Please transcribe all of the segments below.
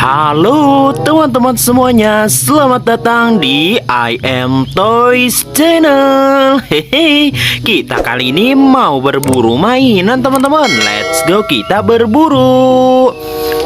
Halo teman-teman semuanya, selamat datang di I Am Toys Channel. Hehe, kita kali ini mau berburu mainan teman-teman. Let's go kita berburu.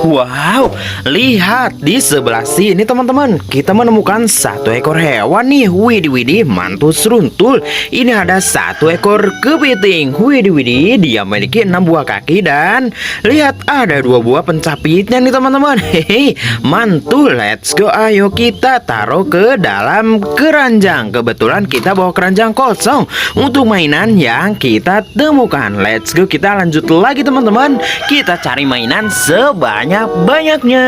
Wow, lihat di sebelah sini teman-teman, kita menemukan satu ekor hewan nih. Widih widih, mantul seruntul. Ini ada satu ekor kepiting. Widih widih, dia memiliki enam buah kaki dan lihat ada dua buah pencapitnya nih teman-teman. Hehe, mantul. Let's go, ayo kita taruh ke dalam keranjang. Kebetulan kita bawa keranjang kosong untuk mainan yang kita temukan. Let's go, kita lanjut lagi teman-teman. Kita cari mainan banyak-banyaknya.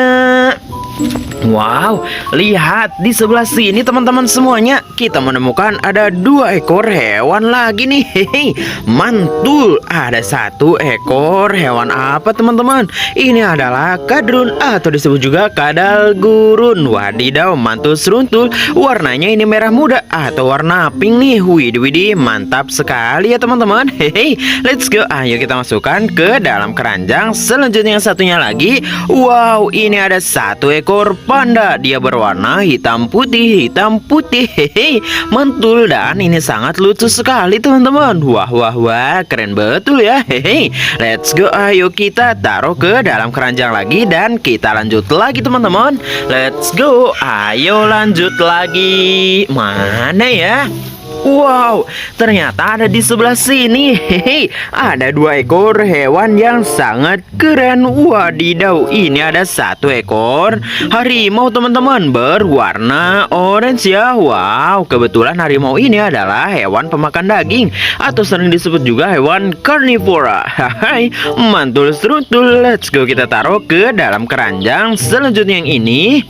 Wow, lihat di sebelah sini teman-teman semuanya. Kita menemukan ada dua ekor hewan lagi nih. Hehe, mantul. Ada satu ekor hewan apa teman-teman? Ini adalah kadrun atau disebut juga kadal gurun. Wadidaw, mantul seruntul. Warnanya ini merah muda atau warna pink nih. Widih widih, mantap sekali ya teman-teman. Hehe, let's go. Ayo kita masukkan ke dalam keranjang. Selanjutnya yang satunya lagi. Wow, ini ada satu ekor panda Dia berwarna hitam putih Hitam putih. Hehe Mantul dan ini sangat lucu sekali teman-teman. Wah wah wah Keren betul ya. Hehe Let's go. Ayo kita taruh ke dalam keranjang lagi Dan kita lanjut lagi teman-teman. Let's go. Ayo lanjut lagi. Mana ya Wow, ternyata ada di sebelah sini. Hehe, ada dua ekor hewan yang sangat keren. Wadidaw, ini ada satu ekor harimau teman-teman berwarna orange ya. Wow, kebetulan harimau ini adalah hewan pemakan daging atau sering disebut juga hewan carnivora. Hai, mantul seruntul. Let's go kita taruh ke dalam keranjang. Selanjutnya yang ini.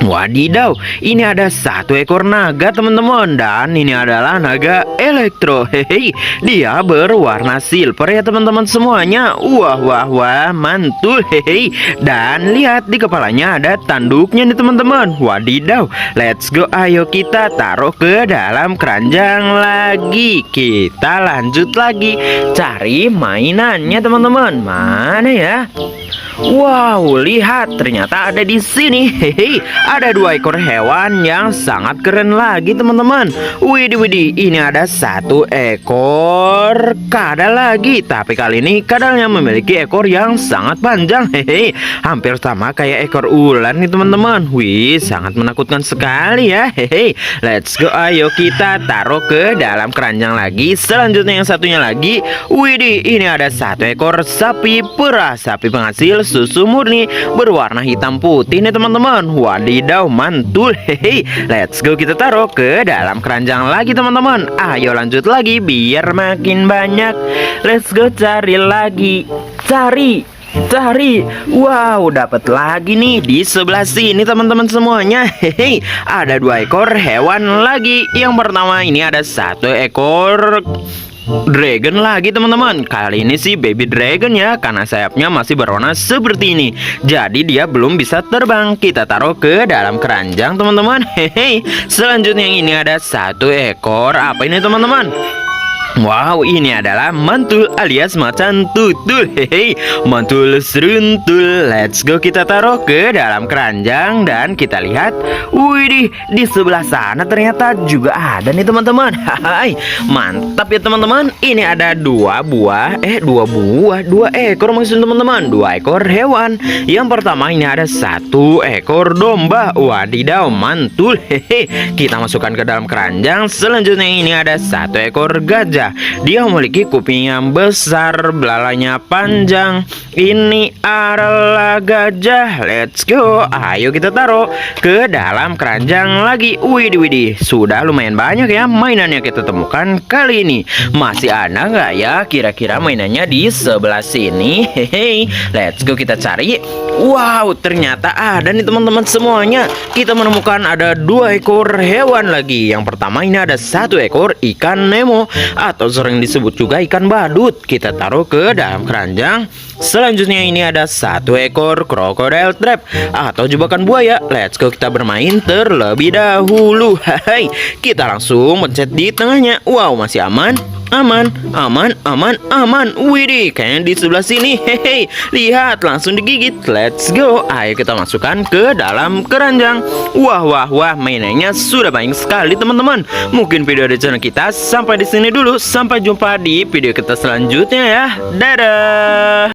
Wadidaw, ini ada satu ekor naga teman-teman. Dan ini adalah naga elektro. Hehe, dia berwarna silver ya teman-teman semuanya. Wah wah wah, mantul. Hehe Dan lihat di kepalanya ada tanduknya nih teman-teman. Wadidaw, let's go. Ayo kita taruh ke dalam keranjang lagi. Kita lanjut lagi. Cari mainannya teman-teman. Mana ya? Wow, lihat ternyata ada di sini. Hehe, ada dua ekor hewan yang sangat keren lagi, teman-teman. Widih, widih, ini ada satu ekor kadal lagi, tapi kali ini kadalnya memiliki ekor yang sangat panjang. Hehe, hampir sama kayak ekor ular nih, teman-teman. Wih, sangat menakutkan sekali ya. Hehe, let's go. Ayo kita taruh ke dalam keranjang lagi. Selanjutnya yang satunya lagi. Widih, ini ada satu ekor sapi perah, sapi penghasil susu murni berwarna hitam putih nih teman-teman Wadidaw mantul. Hehe Let's go kita taruh ke dalam keranjang lagi teman-teman. Ayo lanjut lagi biar makin banyak. Let's go cari lagi. Cari Cari, wow, dapat lagi nih di sebelah sini teman-teman semuanya. Hehe, ada dua ekor hewan lagi. Yang pertama ini ada satu ekor Dragon lagi teman-teman. Kali ini sih baby dragon ya Karena sayapnya masih berwarna seperti ini. Jadi dia belum bisa terbang. Kita taruh ke dalam keranjang teman-teman. Hehe. Selanjutnya yang ini ada satu ekor. Apa ini teman-teman? Wow, ini adalah mantul alias macan tutul. Hehe, mantul seruntul. Let's go kita taruh ke dalam keranjang dan kita lihat. Widih, di sebelah sana ternyata juga ada nih teman-teman. Hai, mantap ya teman-teman. Ini ada dua buah, eh dua buah, dua ekor maksud teman-teman. Dua ekor hewan. Yang pertama ini ada satu ekor domba. Wadidaw, mantul. Hehe, kita masukkan ke dalam keranjang. Selanjutnya ini ada satu ekor gajah. Dia memiliki kuping yang besar, belalainya panjang. Ini adalah gajah. Let's go. Ayo kita taruh ke dalam keranjang lagi. Widih widih, sudah lumayan banyak ya mainan yang kita temukan kali ini. Masih ada nggak ya kira-kira mainannya di sebelah sini? Hehe. Let's go kita cari. Wow, ternyata ada nih teman-teman semuanya. Kita menemukan ada dua ekor hewan lagi. Yang pertama ini ada satu ekor ikan Nemo atau sering disebut juga ikan badut. Kita taruh ke dalam keranjang. Selanjutnya ini ada satu ekor crocodile trap atau jebakan buaya. Let's go kita bermain terlebih dahulu. Hai, kita langsung mencet di tengahnya. Wow, masih aman. Aman, aman, aman, aman. Widih, kayaknya di sebelah sini. Hehe, lihat langsung digigit. Let's go. Ayo kita masukkan ke dalam keranjang. Wah, wah, wah, mainannya sudah banyak sekali teman-teman. Mungkin video di channel kita sampai di sini dulu. Sampai jumpa di video kita selanjutnya ya. Dadah.